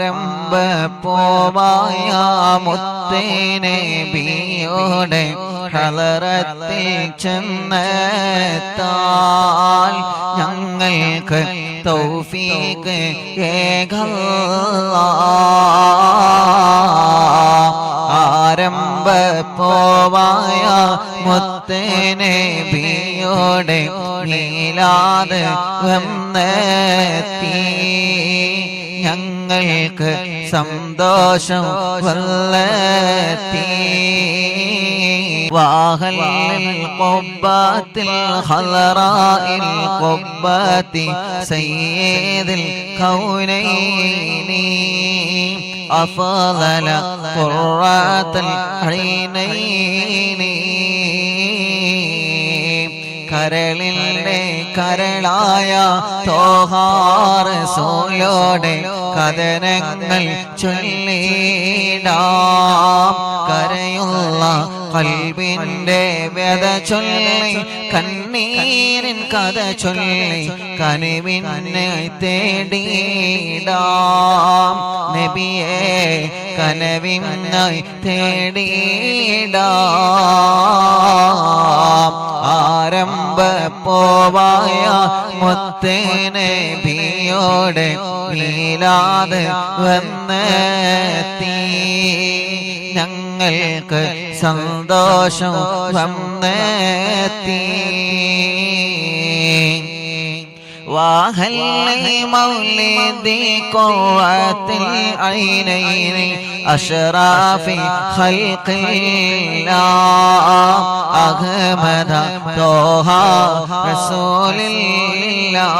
ആരംഭ പോവായ മുത്തേനെ ബിയോടെ കളറത്തി ചെന്നെത്താൽ ഞങ്ങൾക്ക് തൗഫീക്ക് ആരംഭ പോവായ മുത്തേനെ ബിയോടെ നീലാത് വന്നെത്തി. ഞങ്ങൾക്ക് സന്തോഷം വല്ലെത്തി വാഹൽ കൊബ്ബത്തിൽ ഹലറായിൽ കൊബ്ബത്തി സയ്യേദിൽ കൗനൈനി أفضل قرة العينين കരളിലെ കരളായ തോഹാർ സോലോടെ കഥനങ്ങൾ ചൊല്ലിടാം. കരയുള്ള കൽവിന്റെ വ്യത ചൊല്ലി കണ്ണീരിൻ കഥ ചൊല്ലി കനിവിനെ തേടിയിടാം. നബിയെ കനവിനായി തേടിയിടാം. ആരംഭ പോവായ മുത്തേനെ ബിയോടെ നീലാതെ വന്നെത്തി. ഞങ്ങൾക്ക് സന്തോഷം വന്നെത്തി. وهل مولدي قوة العينين أشراف خلق الله أحمد طه رسول الله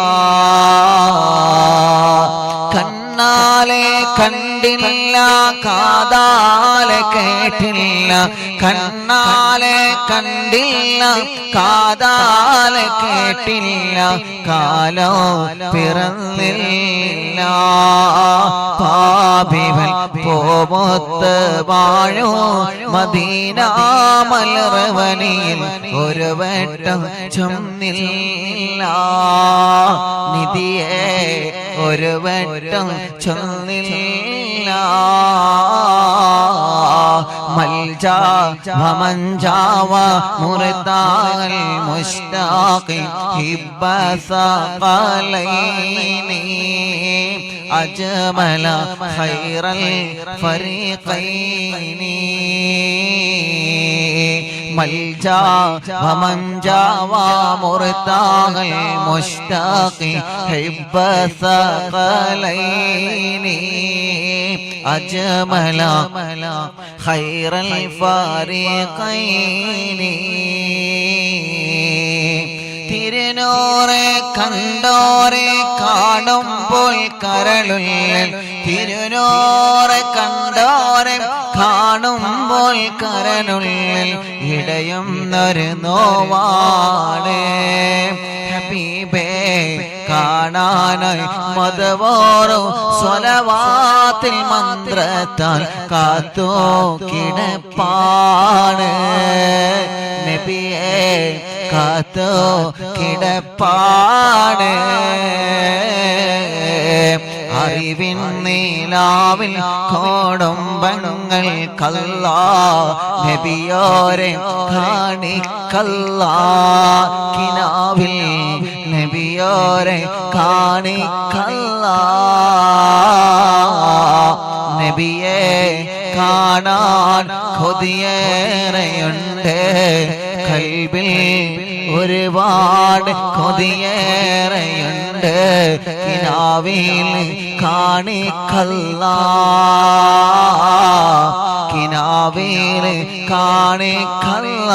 കണ്ണാലെ കണ്ടില്ല കാതാലെ കേട്ടില്ല കണ്ണാലെ കണ്ടില്ല കാതാലെ കേട്ടില്ല കാലോ പിറന്നില്ല. പാപിവൻ പോമൊത്ത് വാഴോ മദീന മലർവനിയിൽ ഒരു വട്ടം ചൊന്നില്ല. നിധിയെ ഒരു വട്ടം ചൊന്നില്ല. മൽജ ഭമഞ്ചാവ മുറതാൽ മുഷ്ടാഖി ഹിബ്ബസ ഖലൈനി അജ്മല ഖൈറൽ ഫരീഖൈനി. മൽജാ വമൻജാ വാമുർതാഹൽ മുഷ്താഖി ഹിബ്ബ സഖലൈനി അജ്മല ഖൈറൽ ഫാരിഖൈനി തിരുനൂറെ കണ്ടോരെ കാണുമ്പോൾ കരളുള്ളിൽ തിരുനൂറെ കണ്ടോറെ കാണുമ്പോൾ കരളുള്ളിൽ ഇടയുന്നൊരു നോവാണ്. ഹബീബേ കാണാനായി മതവോറോ സ്വലവാത്തിൽ മന്ത്രത്താൽ കാത്തോ കിടപ്പാണ്. കാത്തോ കിടപ്പാണ്. അറിവിൻ നീലാവിൽ കോടുംബങ്ങൾ കല്ല നബിയോരെ കാണിക്കല്ല കിനാവിൽ നബിയോരെ കാണിക്കല്ല നബിയെ കാണാൻ കൊതിയേറെയുണ്ട്. കൽബിൽ ഒരുപാട് കൊതിയേറെയുണ്ട്. കിനാവിൽ കാണിക്കല്ല. കിനാവിൽ കാണിക്കല്ല.